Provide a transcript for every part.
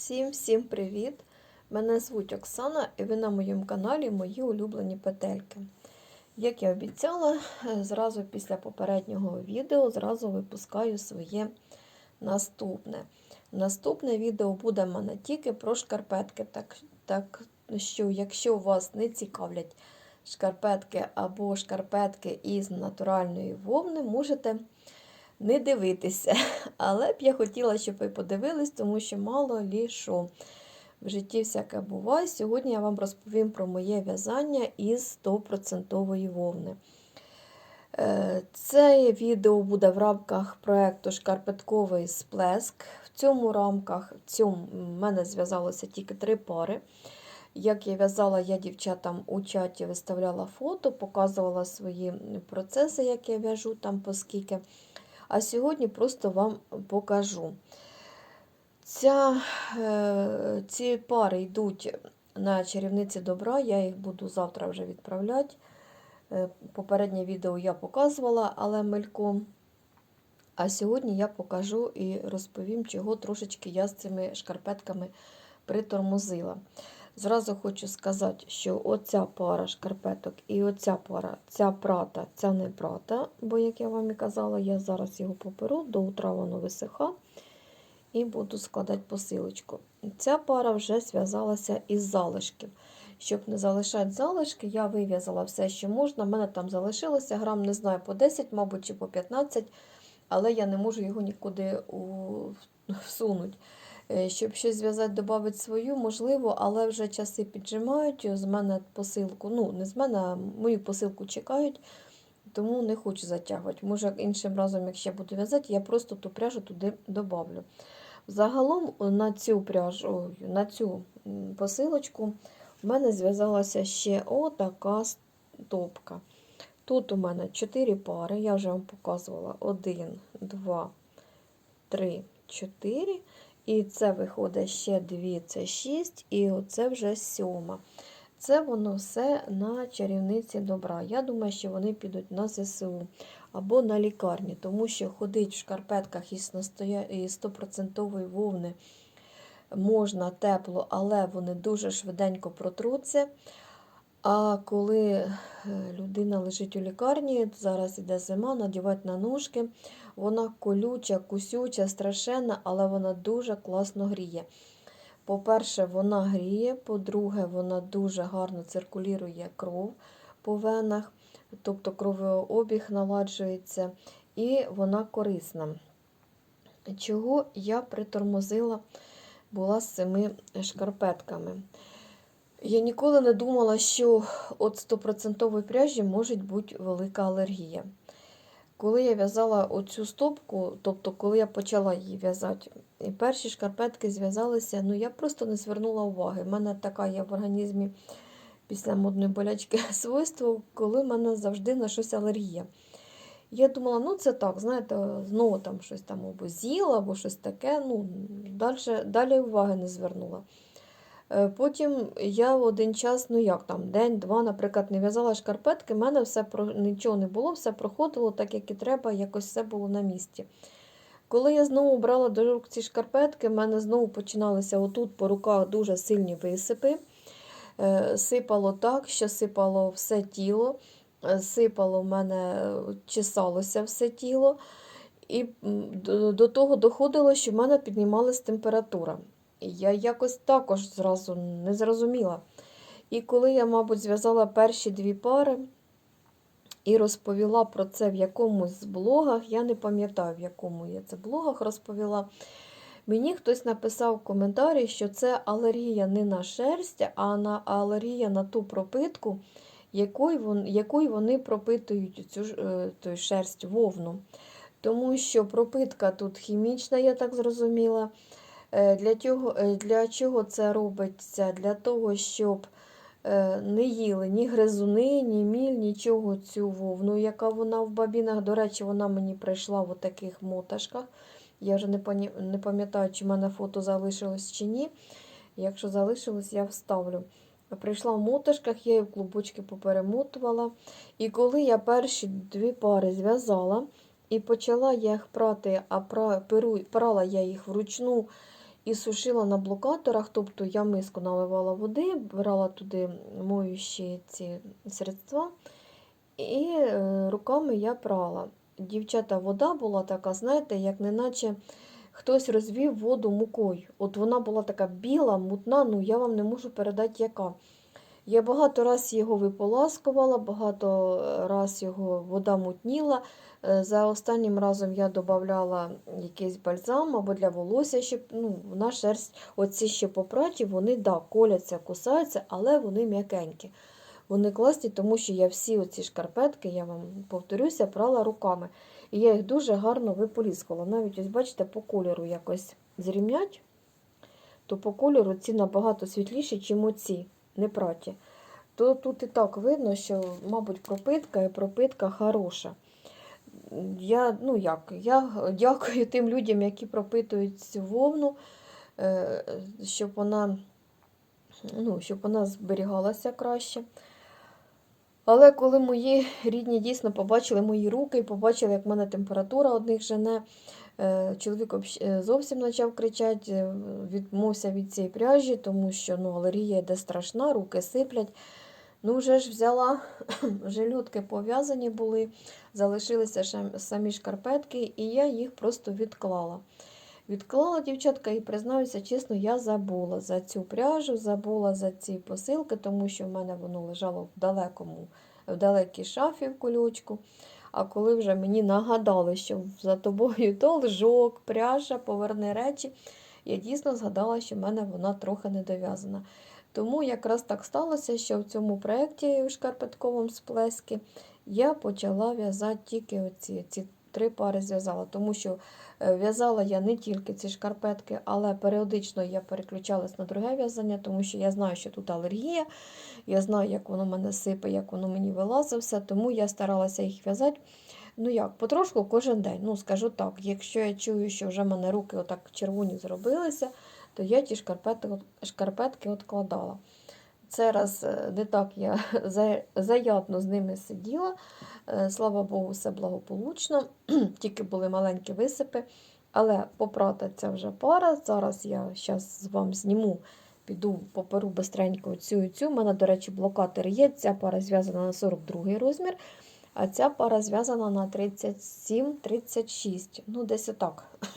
Всім-всім привіт! Мене звуть Оксана і ви на моєму каналі Мої улюблені петельки. Як я обіцяла, зразу після попереднього відео зразу випускаю своє наступне. Наступне відео буде в мене тільки про шкарпетки. Так, так що, якщо вас не цікавлять шкарпетки або шкарпетки із натуральної вовни, можете не дивитися. Але б я хотіла, щоб ви подивились, тому що мало лі що. В житті всяке буває. Сьогодні я вам розповім про моє в'язання із 100% вовни. Е, Це відео буде в рамках проєкту Шкарпетковий сплеск. В цьому рамках в цьому мене зв'язалося тільки три пари. Як я в'язала, я дівчатам у чаті виставляла фото, показувала свої процеси, як я в'яжу там по скільки. А сьогодні просто вам покажу. Ця, е, ці пари йдуть на чарівниці добра, я їх буду завтра вже відправляти. Е, Попереднє відео я показувала, але мельком. А сьогодні я покажу і розповім, чого трошечки я з цими шкарпетками притормозила. Зразу хочу сказати, що оця пара шкарпеток і оця пара, ця прата, ця не прата, бо, як я вам і казала, я зараз його поперу, до утра воно висиха, і буду складати посилочку. Ця пара вже зв'язалася із залишків. Щоб не залишати залишки, я вив'язала все, що можна. У мене там залишилося грам, не знаю, по 10, мабуть, чи по 15, але я не можу його нікуди всунути. Е, Щоб щось зв'язати, додати свою, можливо, але вже часи піджимають. З мене посилку, ну, не з мене, а мою посилку чекають, тому не хочу затягувати. Може, іншим разом, якщо буду в'язати, я просто ту пряжу туди додавлю. Загалом на цю пряжу, на цю посилочку в мене зв'язалася ще отака стопка. Тут у мене 4 пари, я вже вам показувала 1, 2, 3, 4. І це виходить ще 2, це 6, і оце вже 7. Це воно все на чарівниці добра. Я думаю, що вони підуть на ЗСУ або на лікарні, тому що ходить в шкарпетках із 100% вовни можна тепло, але вони дуже швиденько протруться. А коли людина лежить у лікарні, зараз іде зима, надівати на ножки, вона колюча, кусюча, страшенна, але вона дуже класно гріє. По-перше, вона гріє, по-друге, вона дуже гарно циркулює кров по венах, тобто кровообіг наладжується, і вона корисна. Чого я притормозила була з цими шкарпетками? Я ніколи не думала, що от 100% пряжі може бути велика алергія. Коли я в'язала оцю стопку, тобто, коли я почала її в'язати, і перші шкарпетки зв'язалися, ну я просто не звернула уваги. У мене така є в організмі після модної болячки свойство, коли в мене завжди на щось алергія. Я думала, ну це так, знаєте, знову там щось там або з'їла, або щось таке. ну Далі, далі уваги не звернула. Потім я в один час, ну як там, день-два, наприклад, не в'язала шкарпетки, в мене все нічого не було, все проходило так, як і треба, якось все було на місці. Коли я знову брала до рук ці шкарпетки, в мене знову починалися отут по руках дуже сильні висипи. Сипало так, що сипало все тіло, сипало в мене, чесалося все тіло. І до того доходило, що в мене піднімалась температура. Я якось також зразу не зрозуміла. І коли я, мабуть, зв'язала перші дві пари і розповіла про це в якомусь з блогах, я не пам'ятаю, в якому я це блогах розповіла. Мені хтось написав в коментарі, що це алергія не на шерсть, а на алергія на ту пропитку, якою вони пропитують цю ту шерсть вовну. Тому що пропитка тут хімічна, я так зрозуміла. Для чого, для чого це робиться? Для того, щоб не їли ні гризуни, ні міль, нічого цю вовну, яка вона в бабінах. До речі, вона мені прийшла в таких моташках. Я вже не пам'ятаю, чи в мене фото залишилось чи ні. Якщо залишилось, я вставлю. Прийшла в моташках, я її в клубочки поперемотувала. І коли я перші дві пари зв'язала і почала їх прати, а прала я їх вручну. І сушила на блокаторах. Тобто я миску наливала води, брала туди моющі ці средства, і е, руками я прала. Дівчата, вода була така, знаєте, як неначе хтось розвів воду мукою. От вона була така біла, мутна, ну я вам не можу передати, яка. Я багато раз його виполаскувала, багато раз його вода мутніла. Е, За останнім разом я додавала якийсь бальзам або для волосся, щоб ну, на шерсть оці ще попраті, вони да, коляться, кусаються, але вони м'якенькі. Вони класні, тому що я всі оці шкарпетки, я вам повторюся, прала руками. І я їх дуже гарно виполіскувала. Навіть ось, бачите, по кольору якось зрівнять, то по кольору ці набагато світліші, ніж оці не праті. То тут і так видно, що, мабуть, пропитка і пропитка хороша. Я, ну як, я дякую тим людям, які пропитують цю вовну, е, щоб вона, ну, щоб вона зберігалася краще. Але коли мої рідні дійсно побачили мої руки і побачили, як в мене температура одних жене, чоловік е, зовсім почав кричати, е, відмовся від цієї пряжі, тому що ну, алергія йде страшна, руки сиплять. Ну, вже ж взяла, вже людки пов'язані були, залишилися самі шкарпетки, і я їх просто відклала. Відклала, дівчатка, і признаюся, чесно, я забула за цю пряжу, забула за ці посилки, тому що в мене воно лежало в далекому, в далекій шафі в кульочку. А коли вже мені нагадали, що за тобою то лжок, пряжа, поверни речі, я дійсно згадала, що в мене вона трохи недов'язана. Тому якраз так сталося, що в цьому проєкті в шкарпетковому сплескі я почала в'язати тільки оці ці три пари зв'язала, тому що е, в'язала я не тільки ці шкарпетки, але періодично я переключалась на друге в'язання, тому що я знаю, що тут алергія, я знаю, як воно мене сипе, як воно мені вилазить все, тому я старалася їх в'язати. Ну як, потрошку кожен день. Ну, скажу так, якщо я чую, що вже в мене руки отак червоні зробилися, то я ті шкарпетки, шкарпетки відкладала. Це раз е, не так я за- заядно з ними сиділа. Е, Слава Богу, все благополучно, тільки були маленькі висипи. Але попрата ця вже пара. Зараз я зараз з вам зніму, піду поперу бистренько цю і цю. У мене, до речі, блокатор є. Ця пара зв'язана на 42 розмір, а ця пара зв'язана на 37-36. Ну, десь отак.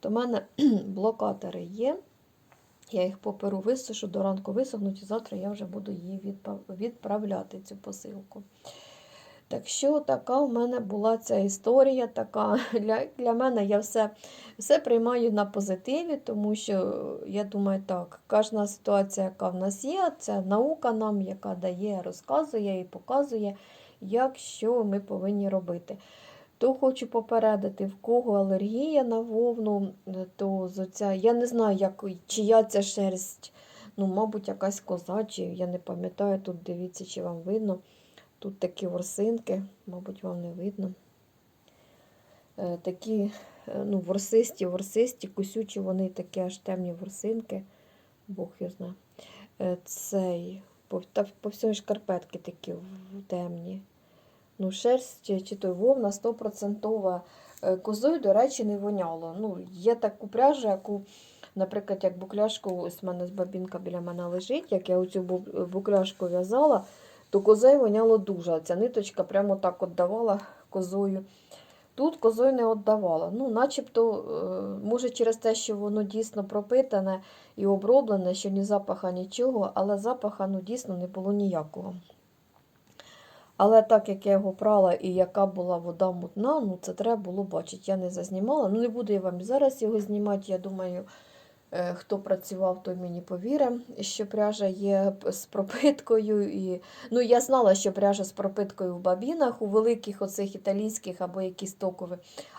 То в мене блокатори є. Я їх поперу висушу, до ранку висохнуть, і завтра я вже буду її відправляти, цю посилку. Так що така в мене була ця історія. така Для, для мене я все, все приймаю на позитиві, тому що я думаю, так, кожна ситуація, яка в нас є, це наука нам, яка дає, розказує і показує, як що ми повинні робити. То хочу попередити, в кого алергія на вовну, то з оця, я не знаю, як, чия ця шерсть. Ну, мабуть, якась коза, чи я не пам'ятаю, тут дивіться, чи вам видно. Тут такі ворсинки, мабуть, вам не видно. Е, такі е, ну, ворсисті, ворсисті, кусючі, вони такі аж темні ворсинки. Бог його знає. Е, цей, по, та, по всьому шкарпетки такі темні. Ну, шерсть чи, чи той вовна 100%. Е, Козою, до речі, не воняло. Ну, є таку пряжу, яку, наприклад, як букляшку, ось в мене бабінка біля мене лежить, як я оцю бу- букляшку в'язала, то козою воняло дуже. Ця ниточка прямо так от давала козою. Тут козою не віддавала. Ну, начебто, е, може, через те, що воно дійсно пропитане і оброблене, що ні запаха, нічого, але запаха ну, дійсно не було ніякого. Але так як я його прала і яка була вода мутна, ну це треба було бачити. Я не зазнімала. Ну не буду я вам зараз його знімати. Я думаю, хто працював, той мені повірить, що пряжа є з пропиткою. І... Ну, я знала, що пряжа з пропиткою в бабінах, у великих оцих італійських або якісь токові.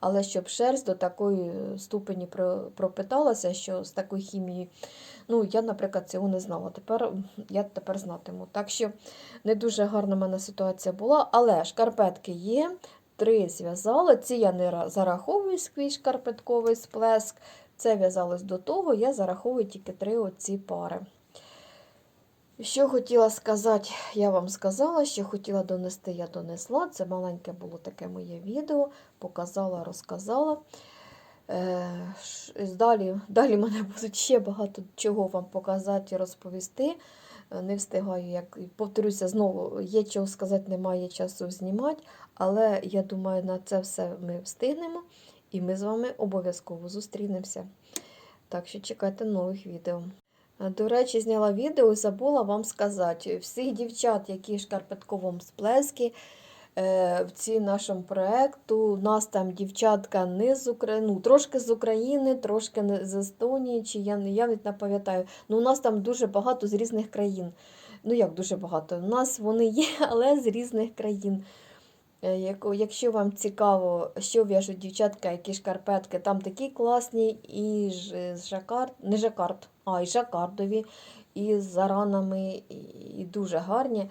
Але щоб шерсть до такої ступені пропиталася, що з такою хімією. Ну, я, наприклад, цього не знала. Тепер я тепер знатиму. Так що не дуже гарна в мене ситуація була, але шкарпетки є. Три зв'язала. Ці я не зараховую свій шкарпетковий сплеск. Це в'язалось до того, я зараховую тільки три оці пари. Що хотіла сказати, я вам сказала, що хотіла донести, я донесла. Це маленьке було таке моє відео, показала, розказала. Е, Далі, далі мене будуть ще багато чого вам показати і розповісти. Е, Не встигаю, як повторюся, знову є чого сказати, немає часу знімати, але я думаю, на це все ми встигнемо, і ми з вами обов'язково зустрінемося. Так що чекайте нових відео. Е, До речі, зняла відео і забула вам сказати, всіх дівчат, які в шкарпетковому сплескі, е, в ці нашому проєкту, у нас там дівчатка не з України, ну, трошки з України, трошки з Естонії, чи я, я навіть не пам'ятаю. Ну, у нас там дуже багато з різних країн. Ну, як дуже багато. У нас вони є, але з різних країн. Е, як- Якщо вам цікаво, що в'яжуть дівчатка, які шкарпетки, там такі класні, і ж- з жакард, не жакард, а і жакардові, і з заранами, і, дуже гарні.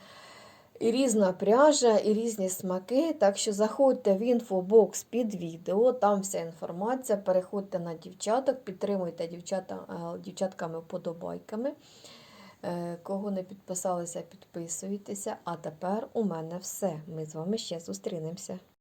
І різна пряжа, і різні смаки. Так що заходьте в інфобокс під відео, там вся інформація. Переходьте на дівчаток, підтримуйте дівчата, е, дівчатками вподобайками. Е, Кого не підписалися, підписуйтеся. А тепер у мене все. Ми з вами ще зустрінемося.